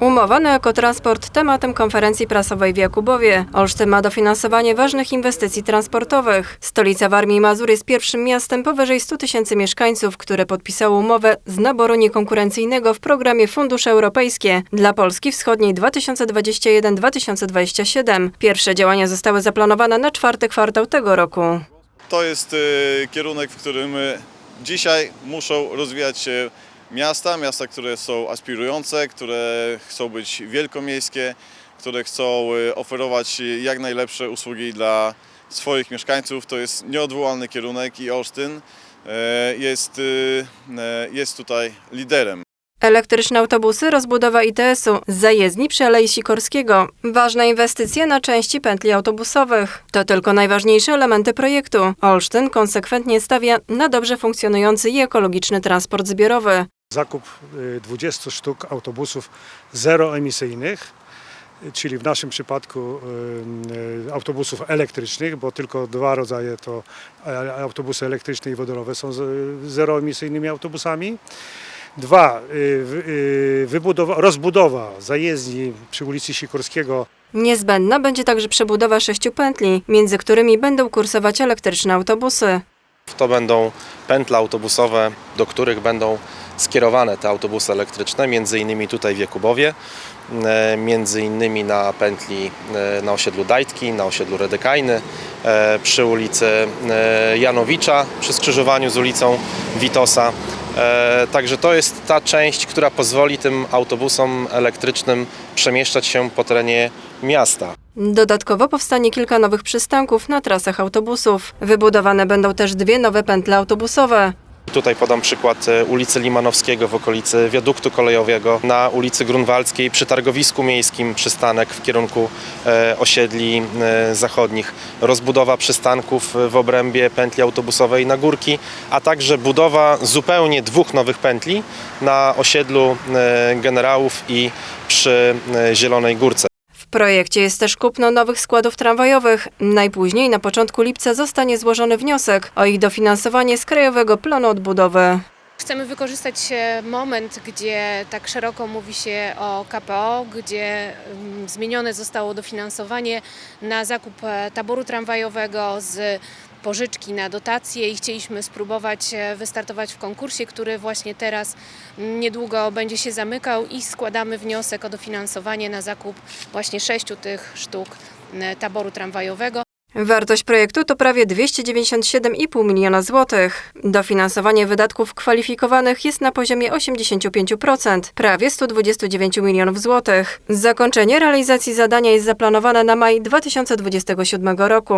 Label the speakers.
Speaker 1: Umowa na ekotransport tematem konferencji prasowej w Jakubowie. Olsztyn ma dofinansowanie ważnych inwestycji transportowych. Stolica Warmii i Mazur jest pierwszym miastem powyżej 100 tysięcy mieszkańców, które podpisało umowę z naboru niekonkurencyjnego w programie Fundusze Europejskie dla Polski Wschodniej 2021-2027. Pierwsze działania zostały zaplanowane na czwarty kwartał tego roku.
Speaker 2: To jest y, kierunek, w którym y, dzisiaj muszą rozwijać się miasta, miasta, które są aspirujące, które chcą być wielkomiejskie, które chcą y, oferować jak najlepsze usługi dla swoich mieszkańców. To jest nieodwołalny kierunek i Olsztyn y, jest, y, jest tutaj liderem.
Speaker 1: Elektryczne autobusy, rozbudowa ITS-u zajezdni przy Alei Sikorskiego. Ważna inwestycja na części pętli autobusowych. To tylko najważniejsze elementy projektu. Olsztyn konsekwentnie stawia na dobrze funkcjonujący i ekologiczny transport zbiorowy.
Speaker 3: Zakup y, 20 sztuk autobusów zeroemisyjnych, y, czyli w naszym przypadku y, y, autobusów elektrycznych, bo tylko dwa rodzaje to autobusy elektryczne i wodorowe są zeroemisyjnymi autobusami. Dwa, y, wy- y, wybudowa, rozbudowa zajezdni przy ulicy Sikorskiego
Speaker 1: Niezbędna będzie także przebudowa sześciu pętli, między którymi będą kursować elektryczne autobusy.
Speaker 4: To będą pętle autobusowe, do których będą skierowane te autobusy elektryczne, między innymi tutaj w Jakubowie, e, między innymi na pętli e, na osiedlu Dajtki, na osiedlu Redekajny, e, przy ulicy Janowicza, przy skrzyżowaniu z ulicą Witosa. E, Także to jest ta część, która pozwoli tym autobusom elektrycznym przemieszczać się po terenie miasta.
Speaker 1: Dodatkowo powstanie kilka nowych przystanków na trasach autobusów. Wybudowane będą też dwie nowe pętle autobusowe.
Speaker 4: Tutaj podam przykład e, ulicy Limanowskiego w okolicy wiaduktu kolejowego, na ulicy Grunwaldzkiej przy targowisku miejskim przystanek w kierunku e, osiedli e, zachodnich, rozbudowa przystanków w obrębie pętli autobusowej na Górki, a także budowa zupełnie dwóch nowych pętli na osiedlu generałów i przy Zielonej Górce.
Speaker 1: Projekcie jest też kupno nowych składów tramwajowych. Najpóźniej na początku lipca zostanie złożony wniosek o ich dofinansowanie z Krajowego Planu Odbudowy.
Speaker 5: Chcemy wykorzystać moment, gdzie tak szeroko mówi się o KPO, gdzie mm, zmienione zostało dofinansowanie na zakup e, taboru tramwajowego z pożyczki na dotacje i chcieliśmy spróbować e, wystartować w konkursie, który właśnie teraz mm, niedługo będzie się zamykał i składamy wniosek o dofinansowanie na zakup właśnie sześciu tych sztuk m, taboru tramwajowego.
Speaker 1: Wartość projektu to prawie 297,5 miliona złotych. Dofinansowanie wydatków kwalifikowanych jest na poziomie 85%, prawie 129 milionów złotych. Zakończenie realizacji zadania jest zaplanowane na maj 2027 roku.